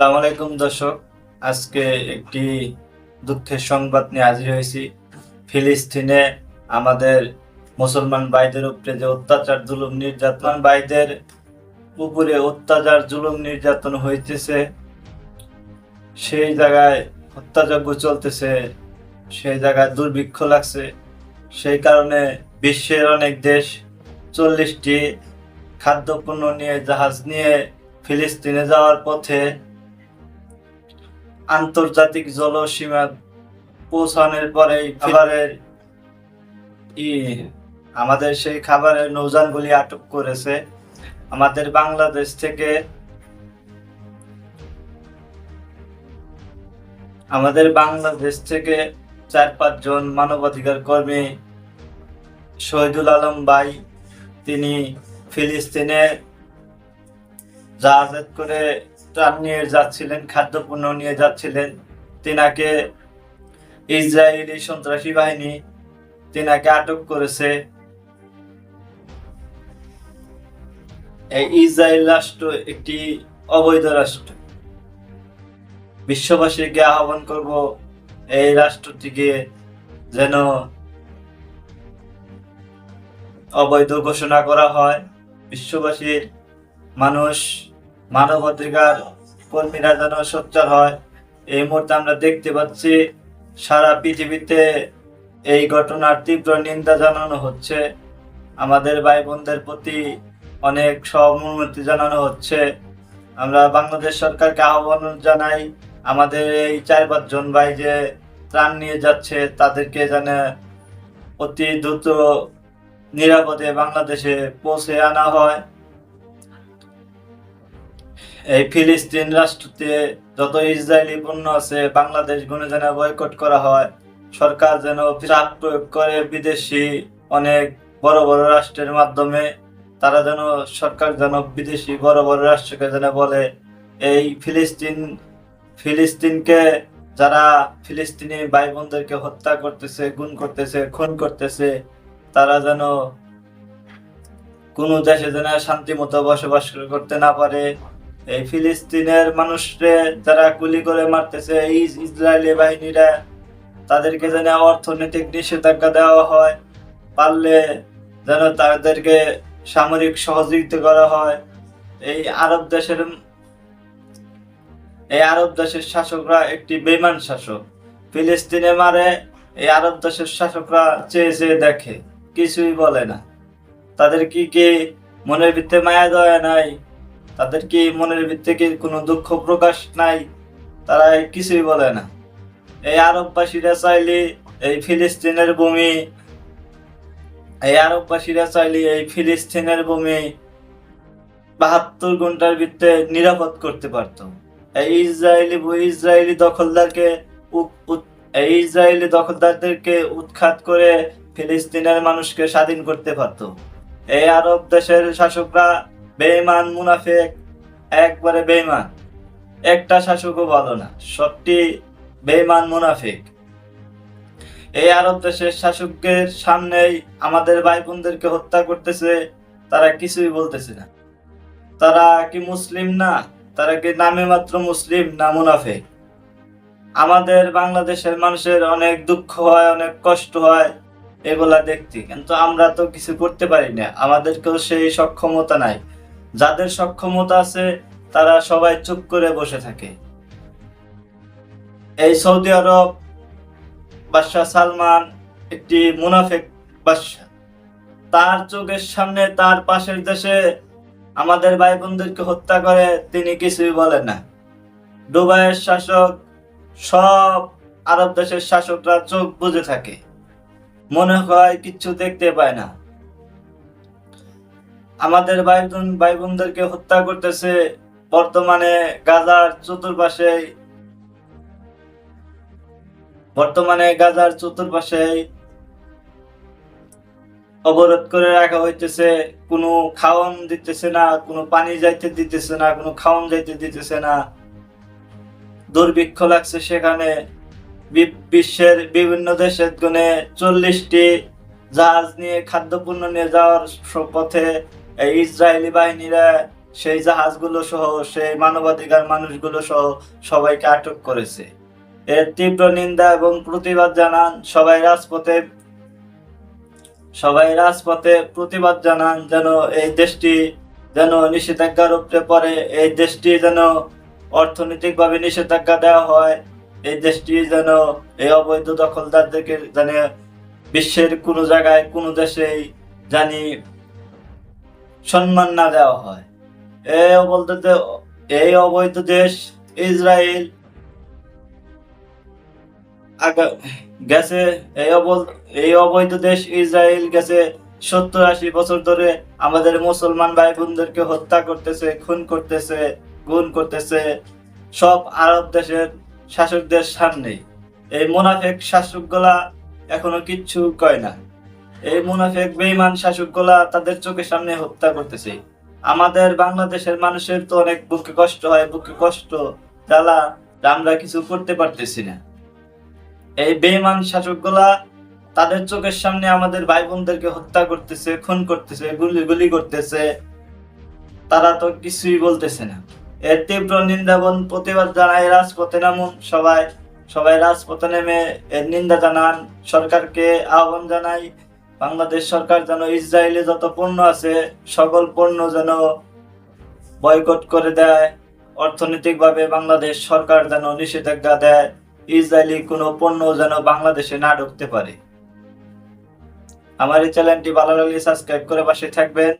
আসসালামু আলাইকুম দর্শক। আজকে একটি দুঃখের সংবাদ নিয়ে হাজির হয়েছি। ফিলিস্তিনে আমাদের মুসলমান ভাইদের উপরে যে অত্যাচার, জুলুম, নির্যাতন, ভাইদের উপরে অত্যাচার, জুলুম, নির্যাতন হইতেছে, সেই জায়গায় হত্যাযজ্ঞ চলতেছে, সেই জায়গায় দুর্ভিক্ষ লাগছে। সেই কারণে বিশ্বের অনেক দেশ চল্লিশটি খাদ্যপণ্য নিয়ে, জাহাজ নিয়ে ফিলিস্তিনে যাওয়ার পথে আন্তর্জাতিক জলসীমা পৌঁছানোর পরে খাবারের ই, আমাদের সেই খাবারের নৌযানগুলি আটক করেছে। আমাদের বাংলাদেশ থেকে আমাদের বাংলাদেশ থেকে চার পাঁচজন মানবাধিকার কর্মী শহীদুল আলম ভাই, তিনি ফিলিস্তিনে জাহাজ করে ত্রাণ নিয়ে যাচ্ছিলেন, খাদ্যপণ্য নিয়ে যাচ্ছিলেন। তিনাকে ইসরায়েলি সন্ত্রাসী বাহিনী তিনাকে আটক করেছে। ইসরায়েল রাষ্ট্র একটি অবৈধ রাষ্ট্র। বিশ্ববাসীকে আহ্বান করব এই রাষ্ট্রটিকে যেন অবৈধ ঘোষণা করা হয়। বিশ্ববাসীর মানুষ মানবাধিকার কর্মীরা যেন সোচ্চার হয়। এই মুহূর্তে আমরা দেখতে পাচ্ছি সারা পৃথিবীতে এই ঘটনার তীব্র নিন্দা জানানো হচ্ছে। আমাদের ভাই বোনদের প্রতি অনেক সহমতি জানানো হচ্ছে। আমরা বাংলাদেশ সরকারকে আহ্বান জানাই, আমাদের এই চার পাঁচজন ভাই যে ত্রাণ নিয়ে যাচ্ছে, তাদেরকে যেন অতি দ্রুত নিরাপদে বাংলাদেশে পৌঁছে আনা হয়। এই ফিলিস্তিন রাষ্ট্রতে যত ইসরায়েলি পণ্য আছে, বাংলাদেশ গুনে যেন বয়কট করা হয়, সরকার যেন চাপ প্রয়োগ করে বিদেশি অনেক বড় বড় রাষ্ট্রের মাধ্যমে, তারা যেন, সরকার যেন বিদেশি বড় বড় রাষ্ট্রকে যেন বলে। এই ফিলিস্তিন, ফিলিস্তিনকে যারা ফিলিস্তিনি ভাই বোনদেরকে হত্যা করতেছে গুণ করতেছে, খুন করতেছে, তারা যেন কোনো দেশে যেন শান্তি মতো বসবাস করতে না পারে এই ফিলিস্তিনের মানুষরে যারা গুলি করে মারতেছে, এই ইসরায়েলি বাহিনীরা, তাদেরকে যেন অর্থনৈতিক নিষেধাজ্ঞা দেওয়া হয়, পারলে যেন তাদেরকে সামরিক সহযোগিতা করা হয়। এই আরব দেশের এই আরব দেশের শাসকরা একটি বেমান শাসক। ফিলিস্তিনে মারে, এই আরব দেশের শাসকরা চেয়ে চেয়ে দেখে, কিছুই বলে না। তাদের কি কি মনের ভিতরে মায়া দয়া নাই? তাদের কি মনের ভিতরে কি কোনো দুঃখ প্রকাশ নাই, তারা কিছুই বলে না। এই আরববাসীরা চাইলে এই ফিলিস্তিনের ভূমি, এই আরববাসীরা চাইলে এই ফিলিস্তিনের ভূমি বাহাত্তর ঘণ্টার ভিতরে নিরাপদ করতে পারত। এই ইসরায়েলি ইসরায়েলি দখলদারকে এই ইসরায়েলি দখলদারদেরকে উৎখাত করে ফিলিস্তিনের মানুষকে স্বাধীন করতে পারত। এই আরব দেশের শাসকরা বেঈমান মুনাফেক, একবারে বেঈমান। একটা শাসকও ভালো না সবটি বেঈমান মুনাফিক। এই আরব দেশের শাসকের সামনেই আমাদের ভাই বোনদেরকে হত্যা করতেছে, তারা কিছুই বলতেছে না। তারা কি মুসলিম না? তারা কি নামে মাত্র মুসলিম না মুনাফেক? আমাদের বাংলাদেশের মানুষের অনেক দুঃখ হয়, অনেক কষ্ট হয়, এগুলা দেখতে। কিন্তু আমরা তো কিছু করতে পারি না, আমাদেরকেও সেই সক্ষমতা নাই। যাদের সক্ষমতা আছে, তারা সবাই চুপ করে বসে থাকে। এই সৌদি আরব বাদশাহ সালমান একটি মুনাফেক বাদশাহ। তার চোখের সামনে তার পাশের দেশে আমাদের ভাই বোনদেরকে হত্যা করে তিনি কিছুই বলেন না। দুবাইয়ের শাসক, সব আরব দেশের শাসকরা চোখ বুঝে থাকে। মনে হয় কিচ্ছু দেখতে পায় না। আমাদের ভাই বোন, ভাই বোনদেরকে হত্যা করতেছে বর্তমানে গাজার চতুর্পাশে। বর্তমানে গাজার চতুর্পাশে অবরোধ করে রাখা হইতেছে। কোনো খাওয়ান দিতেছে না, কোনো পানি যাইতে দিতেছে না, কোনো খাওয়ান যাইতে দিতেছে না। দুর্ভিক্ষ লাগছে সেখানে। বিশ্বের বিভিন্ন দেশের গুণে চল্লিশটি জাহাজ নিয়ে, খাদ্যপণ্য নিয়ে যাওয়ার পথে এই ইসরায়েলি বাহিনীরা সেই জাহাজগুলো সহ, সেই মানবাধিকার মানুষগুলো সহ সবাইকে আটক করেছে। এর তীব্র নিন্দা এবং প্রতিবাদ জানান সবাই রাজপথে সবাই রাজপথে প্রতিবাদ জানান যেন এই দেশটি যেন নিষেধাজ্ঞার উপরে পড়ে, এই দেশটি যেন অর্থনৈতিকভাবে নিষেধাজ্ঞা দেওয়া হয়, এই দেশটি যেন এই অবৈধ দখলদারদেরকে যেন বিশ্বের কোনো জায়গায়, কোনো দেশেই জানি সম্মান না দেওয়া হয়। অবৈধ দে- এই অবৈধ দেশ ইসরায়েল গেছে। এই এই অবৈধ দেশ ইসরায়েল গেছে সত্তর আশি বছর ধরে। আমাদের মুসলমান ভাই বোনদেরকে হত্যা করতেছে, খুন করতেছে গুণ করতেছে। সব আরব দেশের শাসকদের সামনে। এই মুনাফেক শাসকগুলা এখনও কিচ্ছু কয় না। এই মুনাফেক বেইমান শাসকগুলা তাদের চোখের সামনে হত্যা করতেছে। আমাদের বাংলাদেশের মানুষের তো অনেক বুকে কষ্ট হয়, বুকে কষ্ট জ্বালা আমরা কিছু করতে পারতেছি না। এই বেইমান শাসকগুলা তাদের চোখের সামনে আমাদের ভাই বোনদেরকে হত্যা করতেছে, খুন করতেছে, গুলি গুলি করতেছে। তারা তো কিছুই বলতেছে না। এর তীব্র নিন্দাবন প্রতিবাদ জানায় রাজপথে নামুন সবাই। সবাই রাজপথে নেমে এর নিন্দা জানান। সরকারকে আহ্বান জানাই। বাংলাদেশ সরকার যেন ইসরায়েলে যত পণ্য আছে, সকল পণ্য যেন বয়কট করে দেয়, অর্থনৈতিকভাবে বাংলাদেশ সরকার যেন নিষেধাজ্ঞা দেয়, ইসরায়েলি কোনো পণ্য যেন বাংলাদেশে না ঢুকতে পারে। আমার এই চ্যানেলটি ভালো লাগলে সাবস্ক্রাইব করে পাশে থাকবেন।